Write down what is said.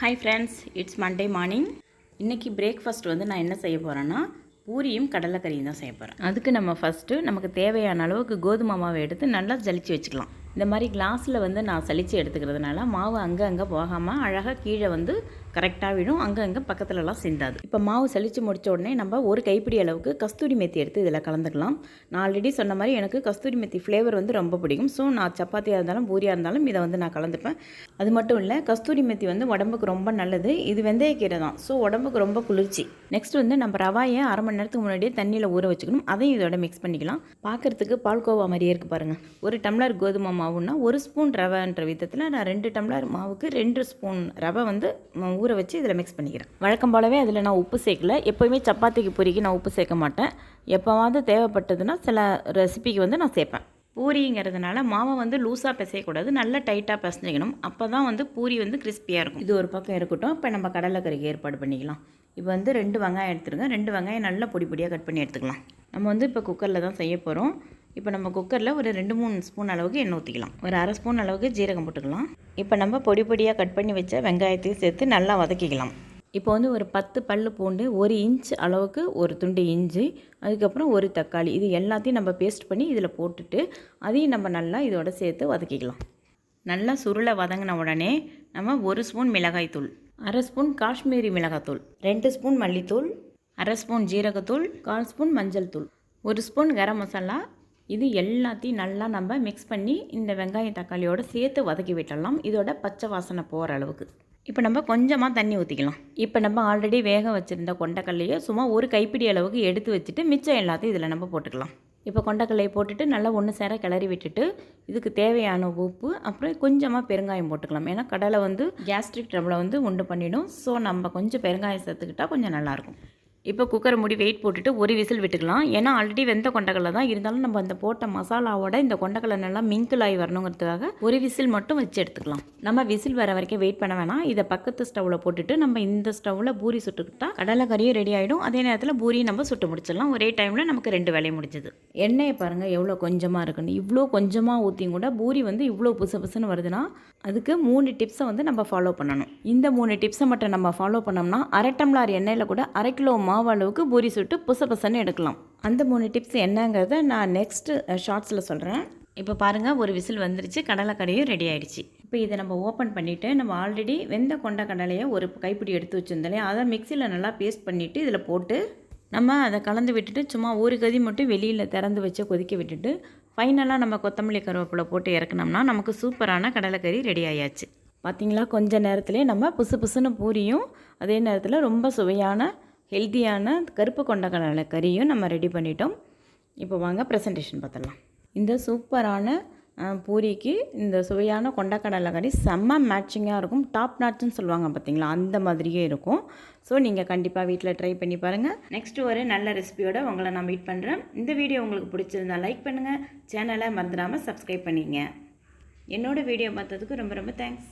Hi friends it's Monday morning இன்றைக்கி breakfast வந்து நான் என்ன செய்ய போகிறேன்னா பூரியும் கடலைக்கறியும் தான் செய்ய போகிறேன் அதுக்கு நம்ம ஃபஸ்ட்டு நமக்கு தேவையான அளவுக்கு கோதுமை மாவை எடுத்து நல்லா ஜலிச்சு வச்சுக்கலாம். இந்த மாதிரி கிளாஸில் வந்து நான் சலித்து எடுத்துக்கிறதுனால மாவு அங்கே அங்கே போகாமல் அழகாக கீழே வந்து கரெக்டாக விடும் அங்கே அங்கே பக்கத்துலலாம் சிந்தாது. இப்போ மாவு சளிச்சு முடிச்ச உடனே நம்ம ஒரு கைப்பிடி அளவுக்கு கஸ்தூரி மெத்தி எடுத்து இதில் கலந்துக்கலாம். நான் ஆல்ரெடி சொன்ன மாதிரி எனக்கு கஸ்தூரி மெத்தி ஃப்ளேவர் வந்து ரொம்ப பிடிக்கும். ஸோ நான் சப்பாத்தியாக இருந்தாலும் பூரியாக இருந்தாலும் இதை வந்து நான் கலந்துப்பேன். அது மட்டும் இல்லை கஸ்தூரி மெத்தி வந்து உடம்புக்கு ரொம்ப நல்லது. இது வெந்தயக்கீரை தான். ஸோ உடம்புக்கு ரொம்ப குளிர்ச்சி. நெக்ஸ்ட் வந்து நம்ம ரவாயை அரை மணி நேரத்துக்கு முன்னாடியே தண்ணியில் ஊற வச்சுக்கணும். அதையும் இதோட மிக்ஸ் பண்ணிக்கலாம். பார்க்குறதுக்கு பால்கோவா மாதிரியே இருக்குது பாருங்கள் ஒரு டம்ளர் கோதுமை மாவுன்னா ஒரு ஸ்பூன் ரவைன்ற விதத்தில் நான் ரெண்டு டம்ளர் மாவுக்கு ரெண்டு ஸ்பூன் ரவை வந்து ஊற வச்சு இதில் மிக்ஸ் பண்ணிக்கிறேன். வழக்கம் போலவே அதில் நான் உப்பு சேர்க்கல. எப்போயுமே சப்பாத்திக்கு பூரிக்கு நான் உப்பு சேர்க்க மாட்டேன். எப்போவாவது தேவைப்பட்டதுன்னா சில ரெசிபிக்கு வந்து நான் சேர்ப்பேன். பூரிங்கிறதுனால மாவை வந்து லூஸாக பிசையக்கூடாது. நல்லா டைட்டாக பிசைஞ்சிக்கணும். அப்போ தான் வந்து பூரி வந்து கிறிஸ்பியாக இருக்கும். இது ஒரு பக்கம் இருக்கட்டும். இப்போ நம்ம கடலைக்கறிக்கு ஏற்பாடு பண்ணிக்கலாம். இப்போ வந்து ரெண்டு வெங்காயம் எடுத்துருங்க. ரெண்டு வெங்காயம் நல்லா பொடி பொடியாக கட் பண்ணி எடுத்துக்கலாம். நம்ம வந்து இப்போ குக்கரில் தான் செய்ய போகிறோம் இப்போ நம்ம குக்கரில் ஒரு ரெண்டு மூணு ஸ்பூன் அளவுக்கு எண்ணெய் ஊற்றிக்கலாம் ஒரு அரை ஸ்பூன் அளவுக்கு ஜீரகம் போட்டுக்கலாம். இப்போ நம்ம பொடி பொடியாக கட் பண்ணி வச்ச வெங்காயத்தையும் சேர்த்து நல்லா வதக்கிக்கலாம். இப்போ வந்து ஒரு பத்து பல் பூண்டு ஒரு இன்ச் அளவுக்கு ஒரு துண்டு இஞ்சி அதுக்கப்புறம் ஒரு தக்காளி இது எல்லாத்தையும் நம்ம பேஸ்ட் பண்ணி இதில் போட்டுட்டு அதையும் நம்ம நல்லா இதோட சேர்த்து வதக்கிக்கலாம். நல்லா சுருளை வதங்கின உடனே நம்ம ஒரு ஸ்பூன் மிளகாய்த்தூள் அரை ஸ்பூன் காஷ்மீரி மிளகாத்தூள் ரெண்டு ஸ்பூன் மல்லித்தூள் அரை ஸ்பூன் ஜீரகத்தூள் கால் ஸ்பூன் மஞ்சள் தூள் ஒரு ஸ்பூன் கரம் மசாலா இது எல்லாத்தையும் நல்லா நம்ம மிக்ஸ் பண்ணி இந்த வெங்காயம் தக்காளியோட சேர்த்து வதக்கி விட்டுடலாம். இதோட பச்சை வாசனை போகிற அளவுக்கு. இப்போ நம்ம கொஞ்சமாக தண்ணி ஊற்றிக்கலாம் இப்போ நம்ம ஆல்ரெடி வேக வச்சுருந்த கொண்டக்கல்லையை சும்மா ஒரு கைப்பிடி அளவுக்கு எடுத்து வச்சுட்டு மிச்சம் எல்லாத்தையும் இதில் நம்ம போட்டுக்கலாம். இப்போ கொண்டக்கல்லையை போட்டுட்டு நல்லா ஒன்று சேர கிளறி விட்டுட்டு இதுக்கு தேவையான உப்பு அப்புறம் கொஞ்சமாக பெருங்காயம் போட்டுக்கலாம். ஏன்னா கடலை வந்து கேஸ்ட்ரிக் ட்ரபிளை வந்து உண்டு பண்ணிடும். ஸோ நம்ம கொஞ்சம் பெருங்காயம் சேர்த்துக்கிட்டால் கொஞ்சம் நல்லாயிருக்கும் இப்போ குக்கரை மூடி வெயிட் போட்டுட்டு ஒரு விசில் விட்டுக்கலாம். ஏன்னா ஆல்ரெடி வெந்த கொண்டக்கடலை தான். இருந்தாலும் நம்ம அந்த போட்ட மசாலாவோட இந்த கொண்டக்கடலை நல்லா மிங்கிள் ஆகி வரணுங்கிறதுக்காக ஒரு விசில் மட்டும் வச்சு எடுத்துக்கலாம். நம்ம விசில் வர வரைக்கும் வெயிட் பண்ண வேணாம். இதை பக்கத்து ஸ்டவ்வில் போட்டுட்டு நம்ம இந்த ஸ்டவ்வில் பூரி சுட்டுக்கிட்டா கடலை கறியும் ரெடி ஆகிடும் அதே நேரத்தில் பூரியும் நம்ம சுட்டு முடிச்சிடலாம். ஒரே டைமில் நமக்கு ரெண்டு வேலையும் முடிஞ்சது. எண்ணெயை பாருங்கள் எவ்வளோ கொஞ்சமாக இருக்குன்னு. இவ்வளோ கொஞ்சமாக ஊற்றியும் கூட பூரி வந்து இவ்வளோ புசு புசுன்னு வருதுன்னா அதுக்கு மூணு டிப்ஸை வந்து நம்ம ஃபாலோ பண்ணணும். இந்த மூணு டிப்ஸை மட்டும் நம்ம ஃபாலோ பண்ணோம்னா அரை டம்ளார் எண்ணெயில் கூட அரை கிலோ மாவு அளவுக்கு பூரி சுட்டு புச புசன்னு எடுக்கலாம். அந்த மூணு டிப்ஸ் என்னங்கிறத நான் நெக்ஸ்ட்டு ஷார்ட்ஸில் சொல்கிறேன் இப்போ பாருங்கள் ஒரு விசில் வந்துருச்சு கடலைக்கடையும் ரெடி ஆகிடுச்சு இப்போ இதை நம்ம ஓப்பன் பண்ணிவிட்டு நம்ம ஆல்ரெடி வெந்த கொண்ட கடலையை ஒரு கைப்பிடி எடுத்து வச்சுருந்தோம் அதை மிக்சியில் நல்லா பேஸ்ட் பண்ணிவிட்டு இதில் போட்டு நம்ம அதை கலந்து விட்டுட்டு சும்மா ஒரு கதி மட்டும் வெளியில் திறந்து வச்சு கொதிக்க விட்டுட்டு ஃபைனலாக நம்ம கொத்தமல்லி கருவேப்பிலை போட்டு இறக்குனோம்னா நமக்கு சூப்பரான கடலைக்கறி ரெடி ஆயாச்சு. பார்த்தீங்களா கொஞ்ச நேரத்திலே நம்ம புசு புசுன்னு பூரியும் அதே நேரத்தில் ரொம்ப சுவையான ஹெல்த்தியான கருப்பு கொண்ட கடலை கறியும் நம்ம ரெடி பண்ணிட்டோம். இப்போ வாங்க ப்ரெசன்டேஷன் பார்த்துடலாம். இந்த சூப்பரான பூரிக்கு இந்த சுவையான கொண்டக்கடலை கறி செம்ம மேட்சிங்காக இருக்கும். டாப் நாட்ஸ்னு சொல்லுவாங்க பார்த்தீங்களா? அந்த மாதிரியே இருக்கும். ஸோ நீங்கள் கண்டிப்பாக வீட்டில் ட்ரை பண்ணி பாருங்கள் நெக்ஸ்ட் ஒரு நல்ல ரெசிபியோடு உங்களை நான் மீட் பண்ணுறேன் இந்த வீடியோ உங்களுக்கு பிடிச்சிருந்தா லைக் பண்ணுங்கள் சேனலை மறந்துடாமல் சப்ஸ்கிரைப் பண்ணிங்க. என்னோடய வீடியோ பார்த்ததுக்கு ரொம்ப ரொம்ப தேங்க்ஸ்